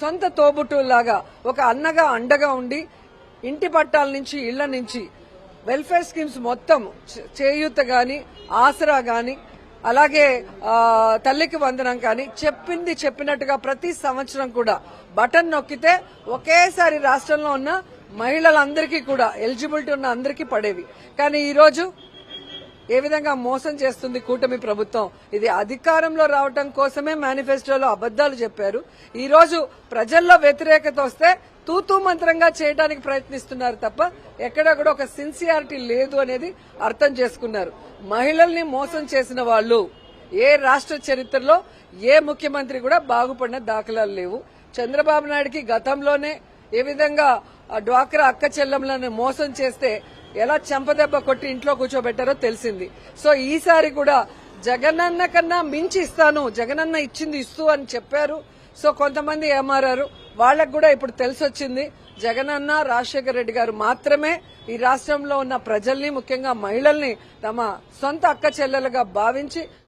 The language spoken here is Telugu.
సొంత తోబుట్టులాగా ఒక అన్నగా అండగా ఉండి ఇంటి పట్టాల నుంచి ఇళ్ళ నుంచి వెల్ఫేర్ స్కీమ్స్ మొత్తం చేయూత గాని ఆసరా గాని అలాగే తల్లికి వందనం కానీ చెప్పింది చెప్పినట్టుగా ప్రతి సంవత్సరం కూడా బటన్ నొక్కితే ఒకేసారి రాష్ట్రంలో ఉన్న మహిళలందరికీ కూడా ఎలిజిబిలిటీ ఉన్న అందరికీ పడేవి. కానీ ఈరోజు ఏ విధంగా మోసం చేస్తుంది కూటమి ప్రభుత్వం? ఇది అధికారంలో రావటం కోసమే మేనిఫెస్టోలో అబద్దాలు చెప్పారు. ఈ రోజు ప్రజల్లో వ్యతిరేకత వస్తే తూతూ మంత్రంగా చేయడానికి ప్రయత్నిస్తున్నారు తప్ప ఎక్కడెక్కడ ఒక సిన్సియారిటీ లేదు అనేది అర్థం చేసుకున్నారు. మహిళల్ని మోసం చేసిన వాళ్ళు ఏ రాష్ట్ర చరిత్రలో ఏ ముఖ్యమంత్రి కూడా బాగుపడిన దాఖలాలు లేవు. చంద్రబాబు నాయుడుకి గతంలోనే ఏ విధంగా డ్వాక్రా అక్క చెల్లెంలను మోసం చేస్తే ఎలా చెంపదెబ్బ కొట్టి ఇంట్లో కూర్చోబెట్టారో తెలిసింది. సో ఈసారి కూడా జగనన్న కన్నా మించి ఇస్తాను జగనన్న ఇచ్చింది ఇస్తూ అని చెప్పారు. సో కొంతమంది ఏమారారు. వాళ్ళకు కూడా ఇప్పుడు తెలిసొచ్చింది. జగనన్న రాజశేఖర రెడ్డి గారు మాత్రమే ఈ రాష్ట్రంలో ఉన్న ప్రజల్ని ముఖ్యంగా మహిళల్ని తమ సొంత అక్క చెల్లెలుగా భావించి